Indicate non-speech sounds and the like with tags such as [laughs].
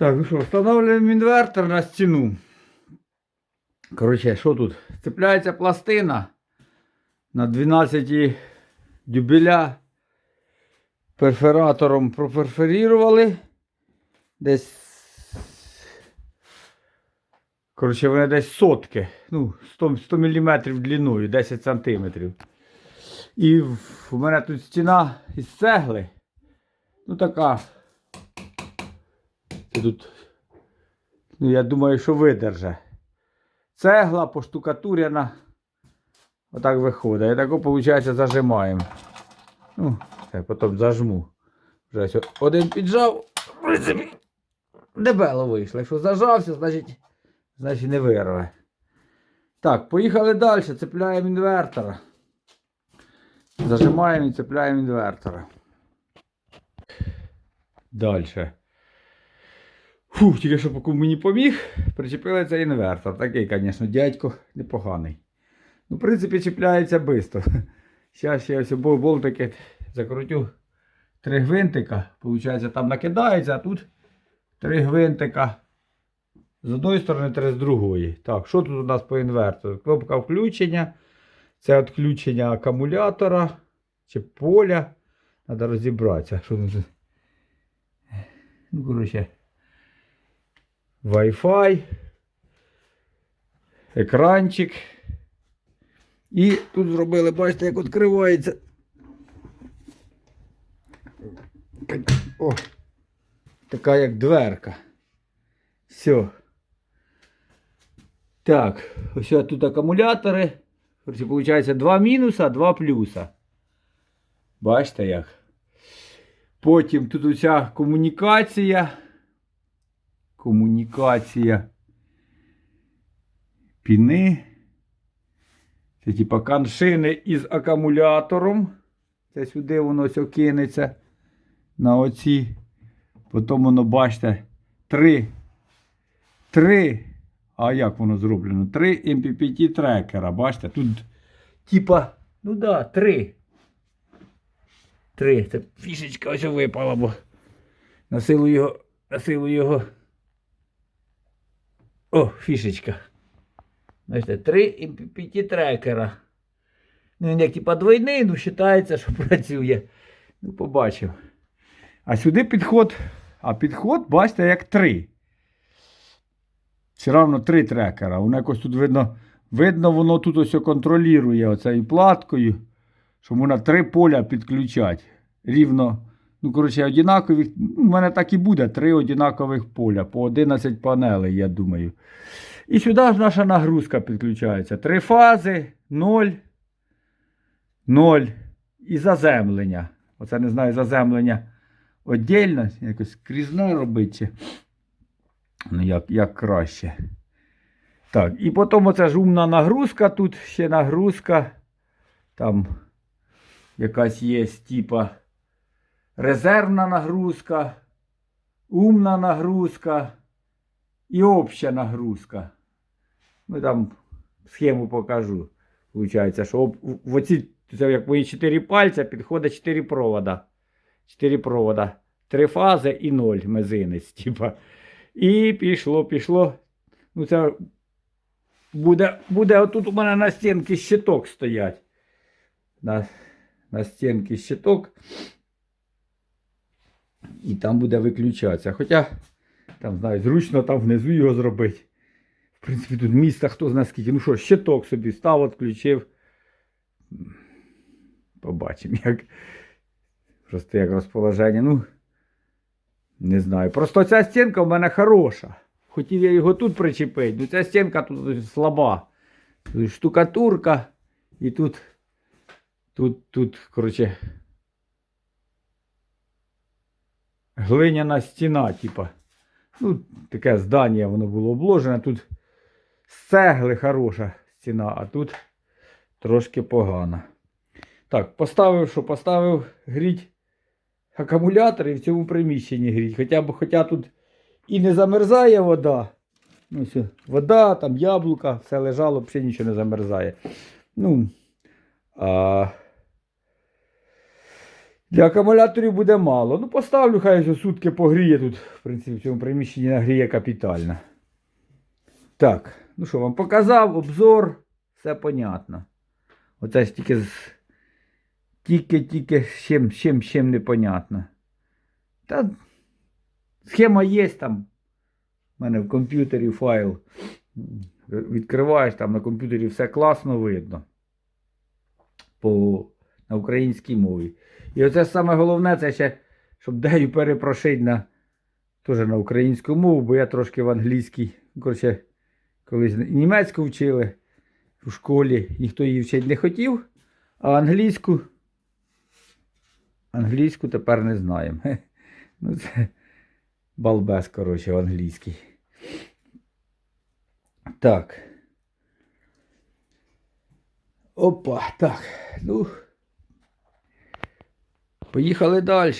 Так, ну що, встановлюємо інвертор на стіну. Коротше, що тут? Цепляється пластина на 12 дюбеля. Перфоратором проперфорірували. Десь. Коротше, вони десь сотки. Ну, 100, 100 мм длиною, 10 см. І в- у мене тут стіна із цегли. Ну така. Тут, ну, я думаю, що видержа. Цегла поштукатурена. Отак виходить. І тако, виходить, зажимаємо. Ну, це потім зажму. Вже один піджав. Дебело вийшло. Якщо зажався, значить, значить не вирве. Так, поїхали далі. Цепляємо інвертора. Зажимаємо і цепляємо інвертора. Далі. Фух, тільки що поки мені поміг, причепили цей інвертор. Такий, звісно, дядько непоганий. Ну, в принципі, чіпляється швидко. Зараз [laughs] я ось обоє болтики закрутю три гвинтика. Получається, там накидається, а тут три гвинтика. З одної сторони, три з другої. Так, що тут у нас по інвертору? Кнопка включення. Це відключення акумулятора чи поля. Треба розібратися. Що тут? Ну, коротше. Wi-Fi. Екранчик. І тут зробили, бачите, як відкривається. О, така як дверка. Все. Так, ось тут акумулятори. Получається два мінуса, два плюса. Бачите як? Потім тут уся комунікація. Комунікація. Піни. Це типа каншини із акумулятором. Це сюди воно ось кинеться. На оці. Потім воно, бачите, три. Три. А як воно зроблено? Три MPPT трекера. Бачите? Тут, типа, ну да, три. Три. Це фішечка ось випала, бо на силу його. На силу його. О, фішечка. Бачите, три MPPT трекера. Ну, він як типа двойний, ну вважається, що [laughs] працює. Ну, побачив. А сюди підход. А підход, бачите, як три. Все одно три трекера. Воно якось тут видно, видно, воно тут ось контролює оцею платкою, що можна три поля підключати. Рівно. Ну, коротше, одинакових. Ну, у мене так і буде: три одинакових поля по 11 панелей, я думаю. І сюди ж наша нагрузка підключається. Три фази, 0, 0 і заземлення. Оце не знаю, заземлення віддільно, якось крізно робити. Ну, як, як краще. Так, і потім оце ж умна нагрузка, тут ще нагрузка. Там якась є, типа резервна нагрузка, умна нагрузка і обща нагрузка. Ну там схему покажу. Получається, що об- в- оці, це як мої 4 пальця, підходить 4 провода. 4 провода. Три фази і 0 мизинець. [laughs] Типа. І пішло, пішло. Ну, це буде, буде отут у мене на стінці щиток стоять. На, на стінці щиток. І там буде виключатися. Хоча, там, знаю, зручно там внизу його зробити. В принципі, тут міста хто знає скільки. Ну що, щиток собі став, відключив. Побачимо, як. Просто як розположення. Ну, не знаю. Просто ця стінка в мене хороша. Хотів я його тут причепити, ну ця стінка тут слаба. Тут штукатурка. І тут, тут, тут, коротше, глиняна стіна, типа. Ну, таке здання воно було обложене. Тут з цегли хороша стіна, а тут трошки погана. Так, поставив, що поставив гріть акумулятор і в цьому приміщенні гріть. Хоча б хоча тут і не замерзає вода. Ну, вода, там яблука, все лежало, взагалі нічого не замерзає. Ну, а... Для акумуляторів буде мало. Ну, поставлю, хай що сутки погріє тут. В принципі, в цьому приміщенні нагріє капітально. Так, ну що, вам показав обзор, все понятно. Оце тільки з. Тільки-тільки з чим, з чим, з чим непонятно. Та схема є там. У мене в комп'ютері файл. Відкриваєш там на комп'ютері все класно видно. По, на українській мові. І оце саме головне, це ще, щоб дею перепрошити на, теж на українську мову, бо я трошки в англійській. Коротше, колись німецьку вчили в школі, ніхто її вчити не хотів, а англійську. Англійську тепер не знаємо. [laughs] Ну, це балбес, коротше, англійський. Так. Опа, так. Ну. Поїхали далі.